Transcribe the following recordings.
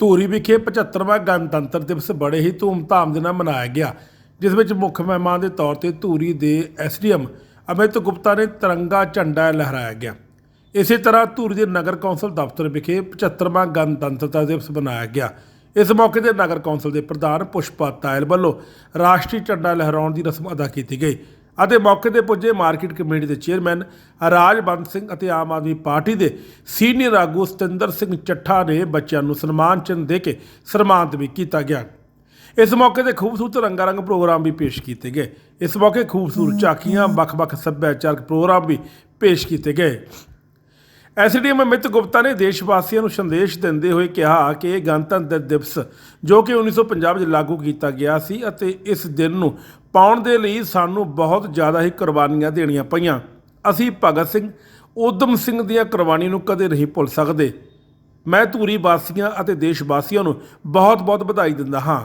ਧੂਰੀ ਵਿਖੇ 75ਵਾਂ ਗਣਤੰਤਰ ਦਿਵਸ ਬੜੇ ਹੀ ਧੂਮਧਾਮ ਦੇ ਨਾਲ ਮਨਾਇਆ ਗਿਆ, ਜਿਸ ਵਿੱਚ ਮੁੱਖ ਮਹਿਮਾਨ ਦੇ ਤੌਰ ਤੇ ਧੂਰੀ ਦੇ ਐਸਡੀਐਮ ਅਮਿਤ ਗੁਪਤਾ ਨੇ ਤਿਰੰਗਾ ਝੰਡਾ ਲਹਿਰਾਇਆ ਗਿਆ। ਇਸੇ ਤਰ੍ਹਾਂ ਧੂਰੀ ਦੇ ਨਗਰ ਕੌਂਸਲ ਦਫ਼ਤਰ ਵਿਖੇ 75ਵਾਂ ਗਣਤੰਤਰਤਾ ਦਿਵਸ ਮਨਾਇਆ ਗਿਆ। ਇਸ ਮੌਕੇ ਤੇ ਨਗਰ ਕੌਂਸਲ ਦੇ ਪ੍ਰਧਾਨ ਪੁਸ਼ਪਾ ਤਾਇਲ ਵੱਲੋਂ ਰਾਸ਼ਟਰੀ ਝੰਡਾ ਲਹਿਰਾਉਣ ਦੀ ਰਸਮ ਅਦਾ ਕੀਤੀ ਗਈ। ਅਤੇ ਮੌਕੇ ਤੇ ਪੁੱਜੇ ਮਾਰਕੀਟ ਕਮੇਟੀ ਦੇ ਚੇਅਰਮੈਨ ਰਾਜਬੰਦ ਸਿੰਘ ਅਤੇ ਆਮ ਆਦਮੀ ਪਾਰਟੀ ਦੇ ਸੀਨੀਅਰ ਆਗੂ ਸਤਿੰਦਰ ਸਿੰਘ ਚੱਠਾ ਨੇ ਬੱਚਿਆਂ ਨੂੰ ਸਨਮਾਨ ਚਿੰਨ੍ਹ ਦੇ ਕੇ ਸਨਮਾਨਿਤ ਵੀ ਕੀਤਾ ਗਿਆ। ਇਸ ਮੌਕੇ ਤੇ ਖੂਬਸੂਰਤ ਰੰਗਾਰੰਗ ਪ੍ਰੋਗਰਾਮ ਵੀ ਪੇਸ਼ ਕੀਤੇ ਗਏ। ਇਸ ਮੌਕੇ ਖੂਬਸੂਰਤ ਝਾਕੀਆਂ ਵੱਖ-ਵੱਖ ਸੱਭਿਆਚਾਰਕ ਪ੍ਰੋਗਰਾਮ ਵੀ ਪੇਸ਼ ਕੀਤੇ ਗਏ। ਐਸਡੀਐਮ ਅਮਿਤ ਗੁਪਤਾ ਨੇ ਦੇਸ਼ ਵਾਸੀਆਂ ਨੂੰ ਸੰਦੇਸ਼ ਦਿੰਦੇ ਹੋਏ ਕਿਹਾ ਕਿ ਇਹ ਗਣਤੰਤਰ ਦਿਵਸ ਜੋ ਕਿ 1950 ਵਿੱਚ ਲਾਗੂ ਕੀਤਾ ਗਿਆ ਸੀ ਅਤੇ ਇਸ ਦਿਨ ਨੂੰ ਪਾਉਣ ਦੇ ਲਈ ਸਾਨੂੰ ਬਹੁਤ ਜ਼ਿਆਦਾ ਹੀ ਕੁਰਬਾਨੀਆਂ ਦੇਣੀਆਂ ਪਈਆਂ। ਅਸੀਂ ਭਗਤ ਸਿੰਘ ਉਦਮ ਸਿੰਘ ਦੀਆਂ ਕੁਰਬਾਨੀ ਨੂੰ ਕਦੇ ਨਹੀਂ ਭੁੱਲ ਸਕਦੇ। ਮੈਂ ਧੂਰੀ ਵਾਸੀਆਂ ਅਤੇ ਦੇਸ਼ ਵਾਸੀਆਂ ਨੂੰ ਬਹੁਤ-ਬਹੁਤ ਵਧਾਈ ਦਿੰਦਾ ਹਾਂ।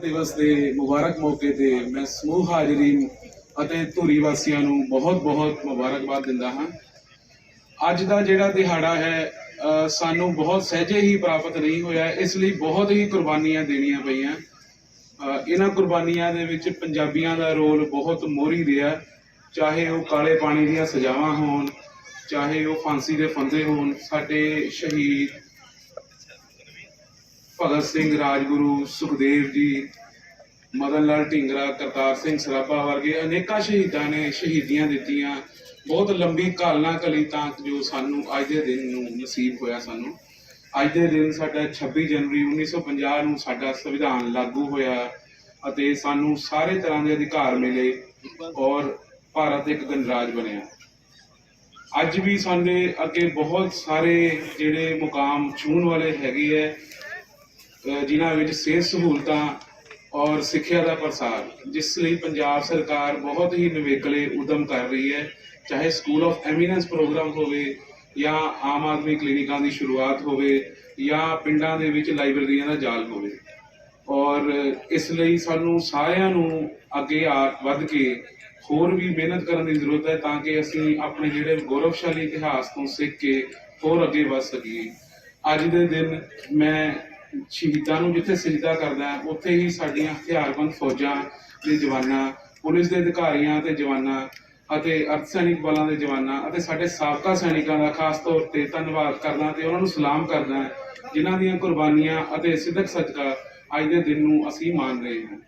ਦਿਵਸ ਦੇ ਮੁਬਾਰਕ ਮੌਕੇ ਤੇ ਮੈਂ ਸਮੂਹ ਹਾਜ਼ਰੀਨ ਅਤੇ ਧੂਰੀ ਵਾਸੀਆਂ ਨੂੰ ਬਹੁਤ-ਬਹੁਤ ਮੁਬਾਰਕਬਾਦ ਦਿੰਦਾ ਹਾਂ। ਅੱਜ ਦਾ ਜਿਹੜਾ ਦਿਹਾੜਾ ਹੈ ਸਾਨੂੰ ਬਹੁਤ ਸਹਿਜੇ ਹੀ ਪ੍ਰਾਪਤ ਨਹੀਂ ਹੋਇਆ, ਇਸ ਲਈ ਬਹੁਤ ਹੀ ਕੁਰਬਾਨੀਆਂ ਦੇਣੀਆਂ ਪਈਆਂ। ਇਹਨਾਂ ਕੁਰਬਾਨੀਆਂ ਦੇ ਵਿੱਚ ਪੰਜਾਬੀਆਂ ਦਾ ਰੋਲ ਬਹੁਤ ਮੋਹਰੀ ਰਿਹਾ। ਚਾਹੇ ਉਹ ਕਾਲੇ ਪਾਣੀ ਦੀਆਂ ਸਜ਼ਾਵਾਂ ਹੋਣ, ਚਾਹੇ ਉਹ ਫਾਂਸੀ ਦੇ ਫੰਦੇ ਹੋਣ, ਸਾਡੇ ਸ਼ਹੀਦ ਭਗਤ ਸਿੰਘ ਰਾਜਗੁਰੂ ਸੁਖਦੇਵ ਜੀ, ਮਦਨ ਲਾਲ ਢਿੰਗਰਾ, ਕਰਤਾਰ ਸਿੰਘ ਸਰਾਭਾ ਵਰਗੇ ਅਨੇਕਾਂ ਸ਼ਹੀਦਾਂ ਨੇ ਸ਼ਹੀਦੀਆਂ ਦਿੱਤੀਆਂ। ਬਹੁਤ ਲੰਬੀ ਕਾਲਨਾ ਕਲੀ ਤਾਂ ਜੋ ਸਾਨੂੰ ਅੱਜ ਦੇ ਦਿਨ ਨੂੰ ਨਸੀਬ ਹੋਇਆ ਸਾਨੂੰ। ਅੱਜ ਦੇ ਦਿਨ ਸਾਡਾ 26 ਜਨਵਰੀ 1950 ਨੂੰ ਸਾਡਾ ਸੰਵਿਧਾਨ ਲਾਗੂ ਹੋਇਆ ਅਤੇ ਸਾਨੂੰ ਸਾਰੇ ਤਰ੍ਹਾਂ ਦੇ ਅਧਿਕਾਰ ਮਿਲੇ ਔਰ ਭਾਰਤ ਇੱਕ ਗਣਰਾਜ ਬਣਿਆ। ਅੱਜ ਵੀ ਸਾਡੇ ਅੱਗੇ ਬਹੁਤ ਸਾਰੇ ਜਿਹੜੇ ਮੁਕਾਮ ਛੂਹਣ ਵਾਲੇ ਹੈਗੇ ਹੈ ਜਿਨ੍ਹਾਂ ਵਿੱਚ ਸਿਹਤ ਸਹੂਲਤਾਂ ਔਰ ਸਿੱਖਿਆ ਦਾ ਪ੍ਰਸਾਰ, ਜਿਸ ਲਈ ਪੰਜਾਬ ਸਰਕਾਰ ਬਹੁਤ ਹੀ ਨਿਵੇਕਲੇ, ਉਦਮ ਕਰ ਰਹੀ ਹੈ ਚਾਹੇ ਸਕੂਲ ਆਫ ਐਮੀਨੈਂਸ ਪ੍ਰੋਗਰਾਮ ਹੋਵੇ ਜਾਂ ਆਮ ਆਦਮੀ ਕਲੀਨਿਕਾਂ ਦੀ ਸ਼ੁਰੂਆਤ ਹੋਵੇ ਜਾਂ ਪਿੰਡਾਂ ਦੇ ਵਿੱਚ ਲਾਇਬ੍ਰੇਰੀਆਂ ਦਾ ਜਾਲ ਹੋਵੇ। ਔਰ ਇਸ ਲਈ ਸਾਨੂੰ ਸਾਰਿਆਂ ਨੂੰ ਅੱਗੇ ਆ ਵੱਧ ਕੇ ਹੋਰ ਵੀ ਮਿਹਨਤ ਕਰਨ ਦੀ ਜ਼ਰੂਰਤ ਹੈ ਤਾਂ ਕਿ ਅਸੀਂ ਆਪਣੇ ਜਿਹੜੇ ਗੌਰਵਸ਼ਾਲੀ ਇਤਿਹਾਸ ਤੋਂ ਸਿੱਖ ਕੇ ਹੋਰ ਅੱਗੇ ਵਧ ਸਕੀਏ। ਅੱਜ ਦੇ ਦਿਨ ਮੈਂ ਸ਼ਹੀਦਾਂ ਨੂੰ ਜਿੱਥੇ ਸਜਦਾ ਕਰਦਾ ਉੱਥੇ ਹੀ ਸਾਡੀਆਂ ਹਥਿਆਰਬੰਦ ਫੌਜਾਂ ਦੇ ਜਵਾਨਾਂ, ਪੁਲਿਸ ਦੇ ਅਧਿਕਾਰੀਆਂ ਤੇ ਜਵਾਨਾਂ ਅਤੇ ਅਰਧ ਸੈਨਿਕ ਬਲਾਂ ਦੇ ਜਵਾਨਾਂ ਅਤੇ ਸਾਡੇ ਸਾਬਕਾ ਸੈਨਿਕਾਂ ਦਾ ਖਾਸ ਤੌਰ ਤੇ ਧੰਨਵਾਦ ਕਰਦਾ ਤੇ ਉਹਨਾਂ ਨੂੰ ਸਲਾਮ ਕਰਦਾ ਜਿਨ੍ਹਾਂ ਦੀਆਂ ਕੁਰਬਾਨੀਆਂ ਅਤੇ ਸਿੱਧਕ ਸਦਕਾ ਅੱਜ ਦੇ ਦਿਨ ਨੂੰ ਅਸੀਂ ਮੰਨ ਰਹੇ ਹਾਂ।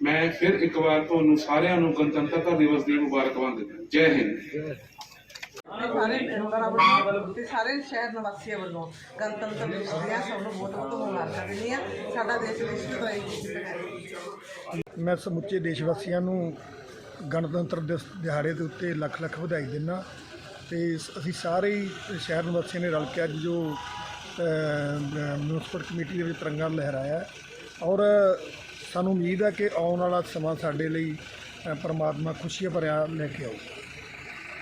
ਮੈਂ ਫਿਰ ਇੱਕ ਵਾਰ ਤੁਹਾਨੂੰ ਸਾਰਿਆਂ ਨੂੰ ਗਣਤੰਤਰਤਾ ਦਿਵਸ ਦੀ ਮੁਬਾਰਕਬਾਦ ਦਿੰਦਾ ਜੈ ਹਿੰਦ। ਸਾਰੇ ਮੈਂਬਰਾਂ ਵੱਲੋਂ ਤੇ ਸਾਰੇ ਸ਼ਹਿਰ ਨਿਵਾਸੀਆਂ ਵੱਲੋਂ ਗਣਤੰਤਰ ਦਿਵਸ ਦੀਆਂ ਸਭ ਨੂੰ ਬਹੁਤ ਬਹੁਤ ਮੁਬਾਰਕਾਂ ਦਿੰਦੀ ਹਾਂ। ਸਾਡਾ ਦੇਸ਼ ਨਿਸ਼ਚਿਤ ਹੋਏਗੀ ਮੈਂ ਸਮੁੱਚੇ ਦੇਸ਼ ਵਾਸੀਆਂ ਨੂੰ ਗਣਤੰਤਰ ਦਿਵਸ ਦਿਹਾੜੇ ਦੇ ਉੱਤੇ ਲੱਖ ਲੱਖ ਵਧਾਈ ਦਿੰਦਾ। ਤੇ ਸ- ਅਸੀਂ ਸਾਰੇ ਹੀ ਸ਼ਹਿਰ ਨਿਵਾਸੀਆਂ ਨੇ ਰਲ ਕੇ ਅੱਜ ਜੋ ਮਿਊਨਿਸਪਲ ਕਮੇਟੀ ਦੇ ਵਿੱਚ ਤਿਰੰਗਾ ਲਹਿਰਾਇਆ ਔਰ ਸਾਨੂੰ ਉਮੀਦ ਹੈ ਕਿ ਆਉਣ ਵਾਲਾ ਸਮਾਂ ਸਾਡੇ ਲਈ ਪਰਮਾਤਮਾ ਖੁਸ਼ੀਆਂ ਭਰਿਆ ਲੈ ਕੇ ਆਊ